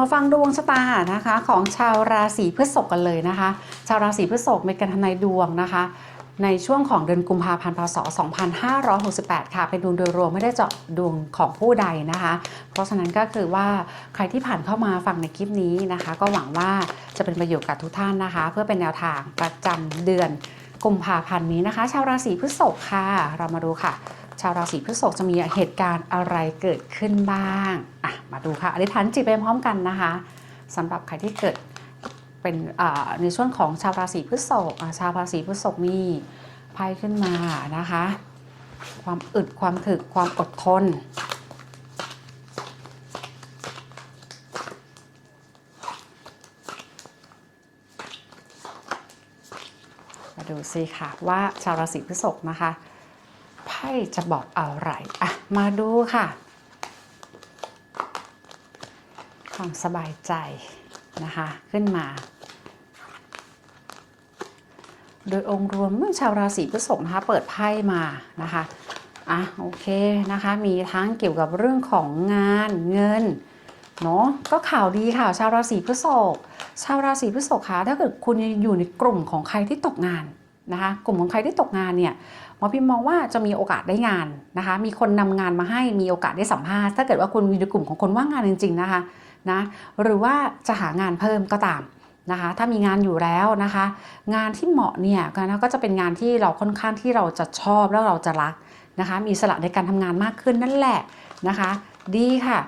มาฟังดวงชะตานะคะของชาวราศีพฤษภกันเลยนะคะ ชาวราศีพฤษภมีการทำนายดวงนะคะ ในช่วงของเดือนกุมภาพันธ์พศ 2568 ค่ะ เป็นดวงโดยรวมไม่ได้เจาะดวงของผู้ใดนะคะ เพราะฉะนั้นก็คือว่าใครที่ผ่านเข้ามาฟังในคลิปนี้นะคะ ก็หวังว่าจะเป็นประโยชน์กับทุกท่านนะคะ เพื่อเป็นแนวทางประจำเดือนกุมภาพันธ์นี้นะคะ ชาวราศีพฤษภค่ะ เรามาดูค่ะ ชาวราศีพฤษภจะมีเหตุการณ์อะไรเกิดขึ้นบ้าง มาดูค่ะอธิษฐานจิตไปพร้อมกันนะคะสำหรับใครที่เกิดเป็นในช่วงของชาวราศีพฤษภชาวราศีพฤษภนี่ไพ่ขึ้นมานะคะ ความอึดความถึกความอดทน มาดูสิค่ะว่าชาวราศีพฤษภนะคะไพ่จะบอกอะไรอะมาดูค่ะ ความสบายใจนะคะ ขึ้นมา โดยองค์รวมเมื่อชาวราศีพฤษภนะคะเปิดไพ่มานะคะอะโอเคนะคะมีทั้งเกี่ยวกับเรื่องของงานเงินเนาะก็ข่าวดีค่ะชาวราศีพฤษภชาวราศีพฤษภคะถ้าเกิดคุณอยู่ในกลุ่มของใครที่ตกงานนะคะกลุ่มของใครที่ตกงานเนี่ยหมอพิมมองว่าจะมีโอกาสได้งานนะคะมีคนนำงานมาให้มีโอกาสได้สัมภาษณ์ถ้าเกิดว่าคุณอยู่ในกลุ่มของคนว่างงานจริง ๆ นะคะ นะหรือว่าจะหางานเพิ่มก็ตามนะคะถ้ามีงานอยู่แล้วนะคะ งานที่เหมาะเนี่ยก็จะเป็นงานที่เราค่อนข้างที่เราจะชอบแล้วเราจะรักนะคะ มีสละในการทำงานมากขึ้นนั่นแหละนะคะ ดีค่ะ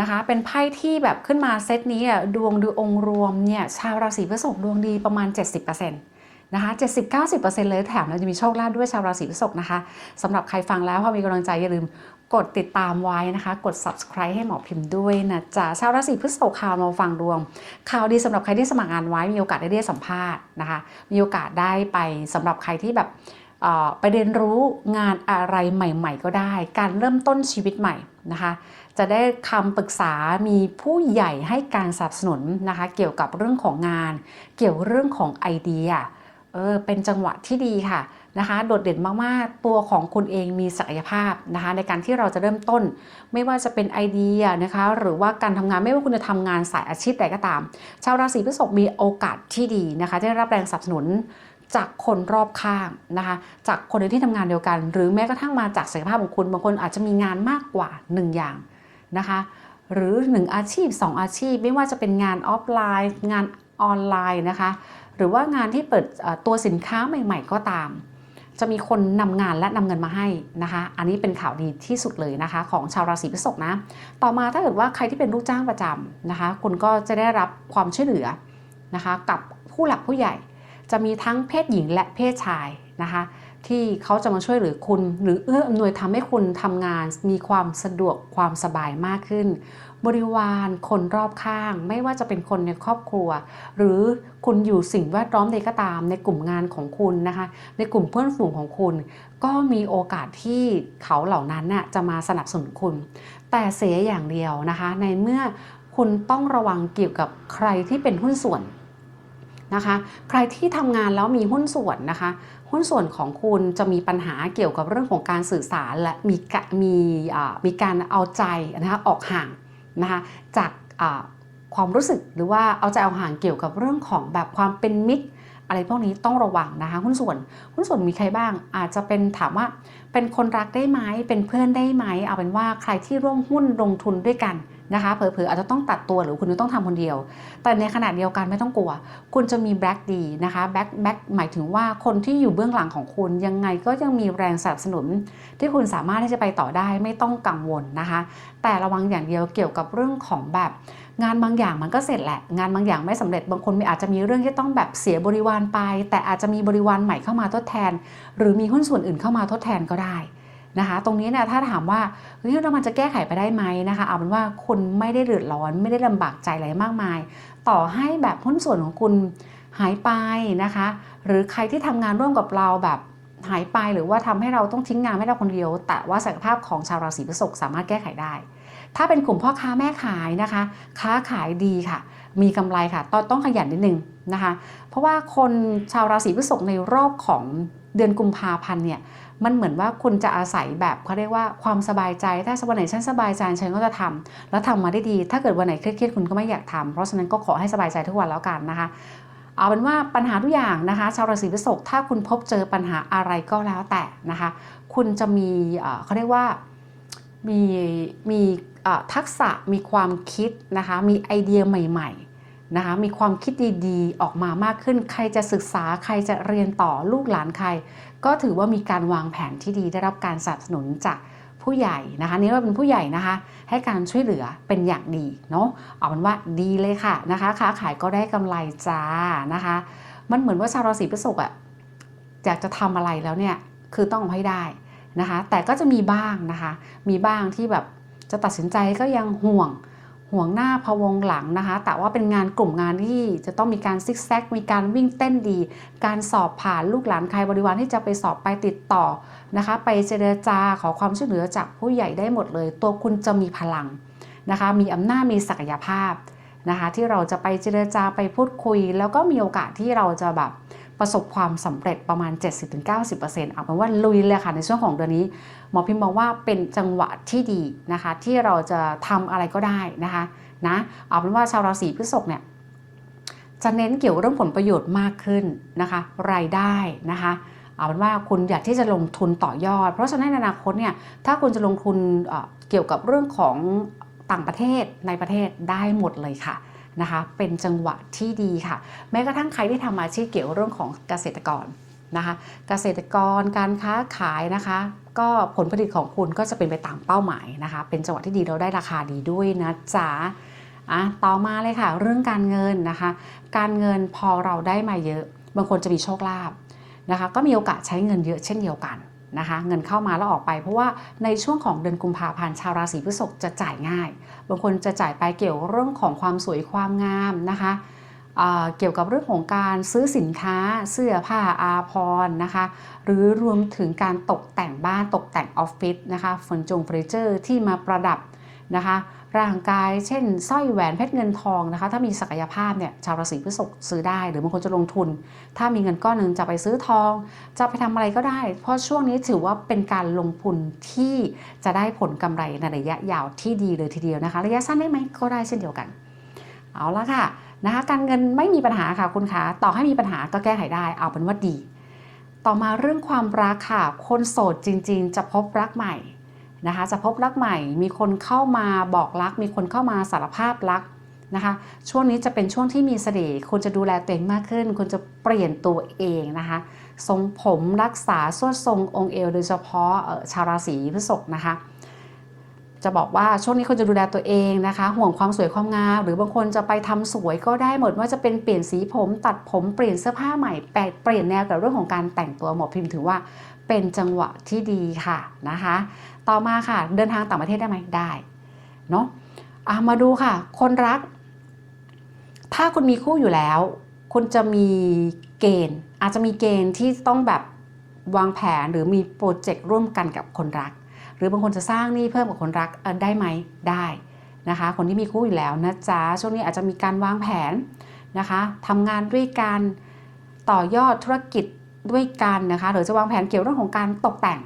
นะคะ เป็นไพ่ที่แบบขึ้นมาเซตนี้ดวงดูองค์รวมเนี่ยชาวราศีพฤษภดวงดีประมาณ 70%นะคะ70-90%เลยแถมเราจะมีโชคลาภด้วยชาวราศีพฤษภนะคะสำหรับใครฟังแล้วพอมีกำลังใจอย่าลืม กดติดตามไว้นะคะ กด subscribe ให้หมอพิมพ์ด้วยนะจ๊ะชาวราศีพฤษภข่าวมาฟังดวง ข่าวดีสำหรับใครที่สมัครงานไว้ มีโอกาสได้เรียกสัมภาษณ์นะคะ มีโอกาสได้ไปสำหรับใครที่แบบไปเรียนรู้งานอะไรใหม่ ๆ ก็ได้ การเริ่มต้นชีวิตใหม่นะคะ จะได้คำปรึกษา มีผู้ใหญ่ให้การสนับสนุนนะคะ เกี่ยวกับเรื่องของงาน เกี่ยวเรื่องของไอเดีย เออ เป็นจังหวะที่ดีค่ะ นะคะโดดเด่นมากๆ ตัวของคุณเองมีศักยภาพนะคะในการที่เราจะเริ่มต้น ไม่ว่าจะเป็นไอเดียนะคะหรือว่าการทำงานไม่ว่าคุณจะทำงานสายอาชีพใดก็ตาม ชาวราศีพฤษภมีโอกาสที่ดีนะคะได้รับแรงสนับสนุนจากคนรอบข้างนะคะจากคนในที่ทำงานเดียวกัน หรือแม้กระทั่งมาจากศักยภาพของคุณบางคนอาจจะมีงานมากกว่า 1 อย่างนะคะหรือ 1 อาชีพ 2 อาชีพ ไม่ว่าจะเป็นงานออฟไลน์ งานออนไลน์นะคะหรือว่างานที่เปิดตัวสินค้าใหม่ ๆ ก็ตาม จะมีคนนำงานและนำเงินมาให้นะคะ อันนี้เป็นข่าวดีที่สุดเลยนะคะ ของชาวราศีพฤษภนะ ต่อมาถ้าเกิดว่าใครที่เป็นลูกจ้างประจำนะคะ คุณก็จะได้รับความช่วยเหลือนะคะ กับผู้หลักผู้ใหญ่ จะมีทั้งเพศหญิงและเพศชายนะคะ ที่เขาจะมาช่วยเหลือคุณ หรือเอื้ออำนวยทำให้คุณทำงาน มีความสะดวกความสบายมากขึ้น บริวารคนรอบข้าง ไม่ว่าจะเป็นคนในครอบครัว หรือคุณอยู่สิ่งแวดล้อมใดก็ตาม ในกลุ่มงานของคุณนะคะ ในกลุ่มเพื่อนฝูงของคุณ ก็มีโอกาสที่เขาเหล่านั้นน่ะจะมาสนับสนุนคุณ แต่เสียอย่างเดียวนะคะ ในเมื่อคุณต้องระวังเกี่ยวกับใครที่เป็นหุ้นส่วนนะคะ ใครที่ทำงานแล้วมีหุ้นส่วนนะคะ หุ้นส่วนของคุณจะมีปัญหาเกี่ยวกับเรื่องของการสื่อสารและมีมีมีการเอาใจนะคะออกห่างนะคะจากความรู้สึกหรือว่าเอาใจเอาห่างเกี่ยวกับเรื่องของแบบความเป็นมิตร อะไรพวกนี้ต้องระวังนะคะหุ้นส่วนหุ้นส่วนมีใครบ้าง อาจจะเป็นถามว่าเป็นคนรักได้ไหมเป็นเพื่อนได้ไหมเอาเป็นว่าใครที่ร่วมหุ้นลงทุนด้วยกัน นะคะเผลอๆอาจจะต้องตัดตัวหรือคุณจะต้องทำคนเดียว แต่ในขณะเดียวกันไม่ต้องกลัว คุณจะมีแบ็กดีนะคะแบ็กแบ็กหมายถึงว่าคนที่อยู่เบื้องหลังของคุณยังไงก็ยังมีแรงสนับสนุน ที่คุณสามารถที่จะไปต่อได้ไม่ต้องกังวลนะคะ แต่ระวังอย่างเดียวเกี่ยวกับเรื่องของแบบงานบางอย่างมันก็เสร็จแหละ งานบางอย่างไม่สำเร็จบางคนมีอาจจะมีเรื่องที่ต้องแบบเสียบริวารไป แต่อาจจะมีบริวารใหม่เข้ามาทดแทน หรือมีหุ้นส่วนอื่นเข้ามาทดแทนก็ได้ นะคะ ตรงนี้เนี่ยถ้าถามว่าเฮ้ยแล้วมันจะแก้ไขไปได้ไหมนะคะ เอาเป็นว่าคุณไม่ได้เดือดร้อนไม่ได้ลำบากใจอะไรมากมาย ต่อให้แบบหุ้นส่วนของคุณหายไปนะคะ หรือใครที่ทำงานร่วมกับเราแบบหายไปหรือว่าทำให้เราต้องทิ้งงานไม่ได้คนเดียว แต่ว่าศักยภาพของชาวราศีพฤษภสามารถแก้ไขได้ ถ้าเป็นกลุ่มพ่อค้าแม่ขายนะคะ ค้าขายดีค่ะ มีกำไรค่ะ ต้องต้องขยันนิดนึงนะคะ เพราะว่าคนชาวราศีพฤษภในรอบของ เดือนกุมภาพันธ์เนี่ยมันเหมือนว่าคุณจะอาศัยแบบเขาเรียกว่าความสบายใจ ถ้าวันไหนฉันสบายใจฉันก็จะทำแล้วทำมาได้ดี ถ้าเกิดวันไหนเครียดๆคุณก็ไม่อยากทำเพราะฉะนั้นก็ขอให้สบายใจทุกวันแล้วกันนะคะ เอาเป็นว่าปัญหาทุกอย่างนะคะ ชาวราศีพฤษภถ้าคุณพบเจอปัญหาอะไรก็แล้วแต่นะคะ คุณจะมีเขาเรียกว่ามีมีทักษะมีความคิดนะคะมีไอเดียใหม่ ๆ นะคะมีความคิดดีๆ ออกมามากขึ้น ใครจะศึกษาใครจะเรียนต่อลูกหลานใคร ก็ถือว่ามีการวางแผนที่ดีได้รับการสนับสนุนจากผู้ใหญ่นะคะนี่ว่าเป็นผู้ใหญ่นะคะ ให้การช่วยเหลือเป็นอย่างดีเนาะเอาเป็นว่าดีเลยค่ะนะคะค้าขายก็ได้กำไรจ้านะคะ มันเหมือนว่าชาวราศีพฤษภอะอยากจะทำอะไรแล้วเนี่ยคือต้องเอาให้ได้นะคะ แต่ก็จะมีบ้างนะคะ มีบ้างที่แบบจะตัดสินใจก็ยังห่วง ห่วงหน้าพวงหลังนะคะ แต่ว่าเป็นงานกลุ่มงานที่จะต้องมีการซิกแซก มีการวิ่งเต้นดี การสอบผ่านลูกหลานใครบริวารที่จะไปสอบไปติดต่อนะคะ ไปเจรจาขอความช่วยเหลือจากผู้ใหญ่ได้หมดเลย ตัวคุณจะมีพลังนะคะ มีอำนาจ มีศักยภาพนะคะ ที่เราจะไปเจรจาไปพูดคุย แล้วก็มีโอกาสที่เราจะแบบ ประสบความสำเร็จประมาณ 70-90%เอาเป็นว่าลุยเลยค่ะในช่วงของเดือนนี้ หมอพิมพ์มองว่าเป็นจังหวะที่ดีนะคะ ที่เราจะทำอะไรก็ได้นะคะนะเอาเป็นว่าชาวราศีพฤษภเนี่ยจะเน้นเกี่ยวกับเรื่องผลประโยชน์มากขึ้นนะคะ รายได้นะคะเอาเป็นว่าคุณอยากที่จะลงทุนต่อยอด เพราะฉะนั้นในอนาคตเนี่ยถ้าคุณจะลงทุนเกี่ยวกับเรื่องของต่างประเทศในประเทศได้หมดเลยค่ะ นะคะ เป็นจังหวะที่ดีค่ะ แม้กระทั่งใครที่ทำอาชีพเกี่ยวกับเรื่องของเกษตรกรนะคะเกษตรกรการค้าขายนะคะ ก็ผลผลิตของคุณก็จะเป็นไปตามเป้าหมายนะคะ เป็นจังหวะที่ดีเราได้ราคาดีด้วยนะจ๊ะอะต่อมาเลยค่ะ เรื่องการเงินนะคะ การเงินพอเราได้มาเยอะ บางคนจะมีโชคลาภนะคะ ก็มีโอกาสใช้เงินเยอะเช่นเดียวกัน นะคะเงินเข้ามาแล้วออกไป เพราะว่าในช่วงของเดือนกุมภาพันธ์ชาวราศีพฤษภจะจ่ายง่าย บางคนจะจ่ายไปเกี่ยวเรื่องของความสวยความงามนะคะเเกี่ยวกับเรื่องของการซื้อสินค้าเสื้อผ้าอาภรณ์นะคะ หรือรวมถึงการตกแต่งบ้านตกแต่งออฟฟิศนะคะเฟอร์นิเจอร์ที่มาประดับนะคะ ร่างกาย เช่นสร้อยแหวนเพชรเงินทองนะคะ ถ้ามีศักยภาพเนี่ยชาวราศีพฤษภซื้อได้ หรือบางคนจะลงทุน ถ้ามีเงินก้อนหนึ่งจะไปซื้อทอง จะไปทำอะไรก็ได้ เพราะช่วงนี้ถือว่าเป็นการลงทุนที่จะได้ผลกำไรในระยะยาวที่ดีเลยทีเดียวนะคะ ระยะสั้นได้ไหมก็ได้เช่นเดียวกัน เอาละค่ะนะคะ การเงินไม่มีปัญหาค่ะคุณคะต่อให้มีปัญหาก็แก้ไขได้ เอาเป็นว่าดี ต่อมาเรื่องความรักค่ะคนโสดจริง ๆ จะพบรักใหม่ นะคะจะพบรักใหม่ มีคนเข้ามาบอกรัก มีคนเข้ามาสารภาพรักนะคะ ช่วงนี้จะเป็นช่วงที่มีเสน่ห์คุณจะดูแลตัวเองมากขึ้น คุณจะเปลี่ยนตัวเองนะคะ ทรงผมรักษาส่วดทรงองค์เอว โดยเฉพาะชาวราศีพฤษภนะคะ จะบอกว่าช่วงนี้คุณจะดูแลตัวเองนะคะ ห่วงความสวยความงามหรือบางคนจะไปทำสวยก็ได้หมดว่าจะเป็นเปลี่ยนสีผม ตัดผมเปลี่ยนเสื้อผ้าใหม่แปลเปลี่ยนแนวกับเรื่องของการแต่งตัวหมอพิมพ์ถือว่า เป็นจังหวะที่ดีค่ะนะคะ ต่อมาค่ะเดินทางต่างประเทศได้ไหมได้เนาะะมาดูค่ะ คนรัก ถ้าคุณมีคู่อยู่แล้ว คุณจะมีเกณฑ์ อาจจะมีเกณฑ์ที่ต้องแบบวางแผนหรือมีโปรเจกต์ร่วมกันกับคนรัก หรือบางคนจะสร้างหนี้เพิ่มกับคนรักได้ไหมได้นะคะ คนที่มีคู่อยู่แล้วนะจ๊ะช่วงนี้อาจจะมีการวางแผนนะคะทำงานด้วยกันต่อยอดธุรกิจ ด้วยกันนะคะ หรือจะวางแผนเกี่ยวเรื่องของการตกแต่ง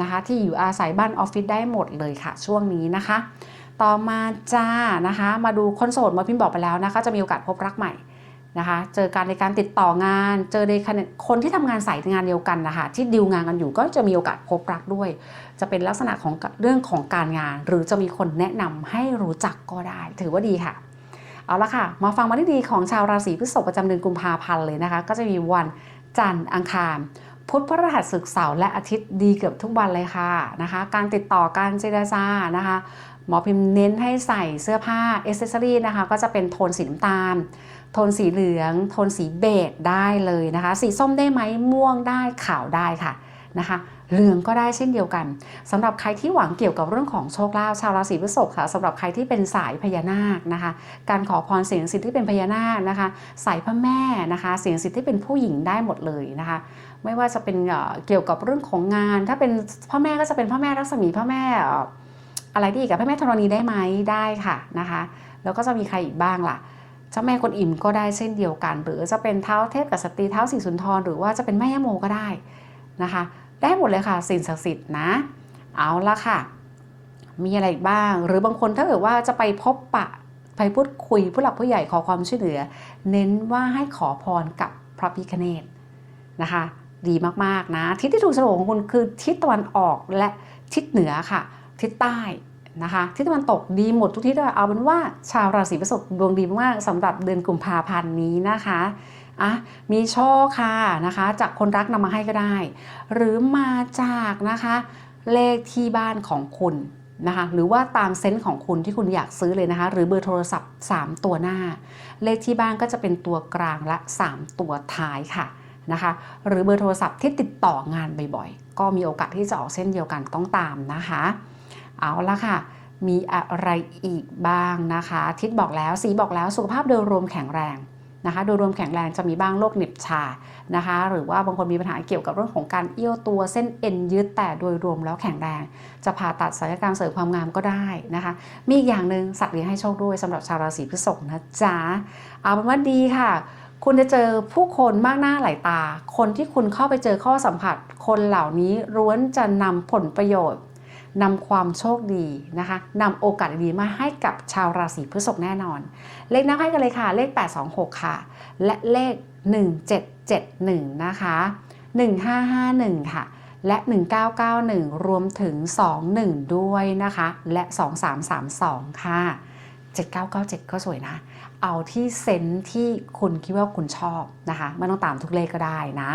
นะคะ ที่อยู่อาศัยบ้านออฟฟิศได้หมดเลยค่ะ ช่วงนี้นะคะ ต่อมาจ้านะคะ มาดูคนโสดมาพิมพ์บอกไปแล้วนะคะ จะมีโอกาสพบรักใหม่นะคะ เจอการในการติดต่องาน เจอในคนที่ทำงานสายงานเดียวกันนะคะที่ดิวงานกันอยู่ก็จะมีโอกาสพบรักด้วย จะเป็นลักษณะของเรื่องของการงาน หรือจะมีคนแนะนำให้รู้จักก็ได้ ถือว่าดีค่ะ เอาละค่ะ มาฟังมาที่ดีของชาวราศีพฤษภประจำเดือนกุมภาพันธ์เลยนะคะ ก็จะมีวัน จันทร์อังคารพุธพฤหัสศุกร์เสาร์และอาทิตย์ดีเกือบทุกวันเลยค่ะนะคะ การติดต่อการเจรจานะคะ หมอพิมพ์เน้นให้ใส่เสื้อผ้าเอเซสซอรี่นะคะ ก็จะเป็นโทนสีน้ำตาล โทนสีเหลือง โทนสีเบจได้เลยนะคะ สีส้มได้ไหมม่วงได้ขาวได้ค่ะ นะคะเหลืองก็ได้เช่นเดียวกันสำหรับใครที่หวังเกี่ยวกับเรื่องของโชคลาภชาวราศีพฤษภค่ะสำหรับใครที่เป็นสายพญานาคนะคะ การขอพรเสียงสิทธิ์ที่เป็นพญานาคนะคะ สายพระแม่นะคะเสียงสิทธิ์ที่เป็นผู้หญิงได้หมดเลยนะคะไม่ว่าจะเป็นเกี่ยวกับเรื่องของงาน ถ้าเป็นพ่อแม่ก็จะเป็นพ่อแม่รัศมีพ่อแม่อะไรที่อีกกับพ่อแม่ธรณีได้ไหมได้ค่ะนะคะ แล้วก็จะมีใครอีกบ้างล่ะเจ้าแม่กวนอิมก็ได้เช่นเดียวกัน หรือจะเป็นเท้าเทพกับสตรีเท้าสีสุนทรหรือว่าจะเป็นแม่ย่าโมก็ได้ นะคะ ได้หมดเลยค่ะสิ่งศักดิ์สิทธิ์นะ เอาละค่ะ มีอะไรบ้าง หรือบางคนถ้าเกิดว่าจะไปพบปะไปพูดคุยผู้หลักผู้ใหญ่ขอความช่วยเหลือ เน้นว่าให้ขอพรกับพระพิคเนตนะคะ ดีมากๆนะ ทิศที่ถูกโฉลกของคุณคือทิศตะวันออกและทิศเหนือค่ะ ทิศใต้นะคะทิศตะวันตกดีหมดทุกทิศเลยเอาเป็นว่าชาวราศีพฤษภดวงดีมากสำหรับเดือนกุมภาพันธ์นี้นะคะ อะมีโชคค่ะนะคะ จากคนรักนำมาให้ก็ได้ หรือมาจากนะคะเลขที่บ้านของคุณนะคะหรือว่าตามเซนส์ของคุณที่คุณอยากซื้อเลยนะคะ หรือเบอร์โทรศัพท์ 3 ตัวหน้า เลขที่บ้านก็จะเป็นตัวกลางและ 3 ตัวท้ายค่ะนะคะ หรือเบอร์โทรศัพท์ที่ติดต่องานบ่อยๆ ก็มีโอกาสที่จะออกเส้นเดียวกันต้องตามนะคะ เอาละค่ะ มีอะไรอีกบ้างนะคะ ทิศบอกแล้วสีบอกแล้วสุขภาพโดยรวมแข็งแรง นะคะ โดยรวมแข็งแรงจะมีบ้างโรคเหน็บชานะคะ หรือว่าบางคนมีปัญหาเกี่ยวกับเรื่องของการเอี้ยวตัวเส้นเอ็นยืดแต่โดยรวมแล้วแข็งแรง จะผ่าตัดศัลยกรรมเสริมความงามก็ได้นะคะ มีอีกอย่างหนึ่งสัตว์เลี้ยงให้โชคด้วยสำหรับชาวราศีพฤษภนะจ๊ะเอาเป็นว่าดีค่ะคุณจะเจอผู้คนมากหน้าหลายตา คนที่คุณเข้าไปเจอข้อสัมผัส คนเหล่านี้ล้วนจะนำผลประโยชน์ นำความโชคดีนะคะนำโอกาสดีมาให้กับชาวราศีพฤษภแน่นอน เลขนับให้กันเลยค่ะ เลข 826 ค่ะ และเลข 1771 นะคะ 1551 ค่ะ และ 1991 รวมถึง 21 ด้วยนะคะ และ 2332 ค่ะ 7997 ก็สวยนะเอาที่เซนส์ที่คุณคิดว่าคุณชอบนะคะไม่ต้องตามทุกเลขก็ได้นะ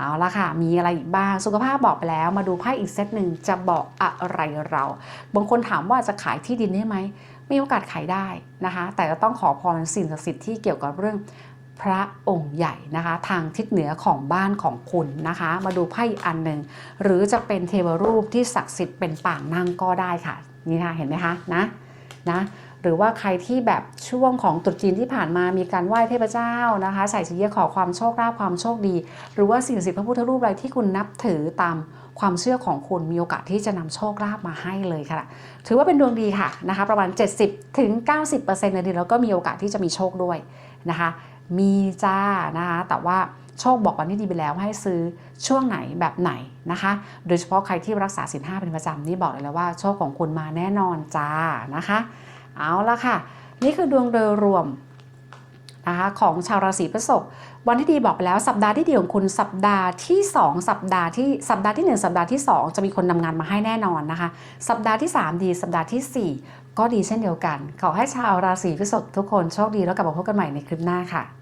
เอาละค่ะ มีอะไรอีกบ้าง สุขภาพบอกไปแล้ว มาดูไพ่อีกเซตหนึ่งจะบอกอะไรเรา บางคนถามว่าจะขายที่ดินได้ไหม มีโอกาสขายได้นะคะ แต่ก็ต้องขอพรสิ่งศักดิ์สิทธิ์ที่เกี่ยวกับเรื่องพระองค์ใหญ่นะคะ ทางทิศเหนือของบ้านของคุณนะคะ มาดูไพ่อันหนึ่ง หรือจะเป็นเทวรูปที่ศักดิ์สิทธิ์เป็นป่างนั่งก็ได้ค่ะ นี่ค่ะเห็นไหมคะนะนะ หรือว่าใครที่แบบช่วงของตรุษจีนที่ผ่านมามีการไหว้เทพเจ้านะคะ ใส่สีเยขอความโชคลาภความโชคดี หรือว่าสิ่งศักดิ์สิทธิ์พระพุทธรูปอะไรที่คุณนับถือตามความเชื่อของคุณมีโอกาสที่จะนำโชคลาภมาให้เลยค่ะ ถือว่าเป็นดวงดีค่ะนะคะประมาณ 70ถึง90%ในเดือนแล้วก็มีโอกาสที่จะมีโชคด้วยนะคะ มีจ้านะคะแต่ว่าโชคบอกวันที่ดีไปแล้วให้ซื้อช่วงไหนแบบไหนนะคะ โดยเฉพาะใครที่รักษาศีลห้าเป็นประจำนี่บอกเลยแล้วว่าโชคของคุณมาแน่นอนจ้านะคะ เอาละค่ะ นี่คือดวงโดยรวมนะคะของชาวราศีพฤษภวันที่ดีบอกไปแล้วสัปดาห์ที่ดีของคุณสัปดาห์ที่ 2 สัปดาห์ที่สัปดาห์ที่ 1 สัปดาห์ที่ 2 จะมีคนนำงานมาให้แน่นอนนะคะ สัปดาห์ที่ 3 ดีสัปดาห์ทีสี่ 4 ก็ดีเช่นเดียวกัน ขอให้ชาวราศีพฤษภทุกคนโชคดีแล้วกลับมาพบกันใหม่ในคลิปหน้าค่ะ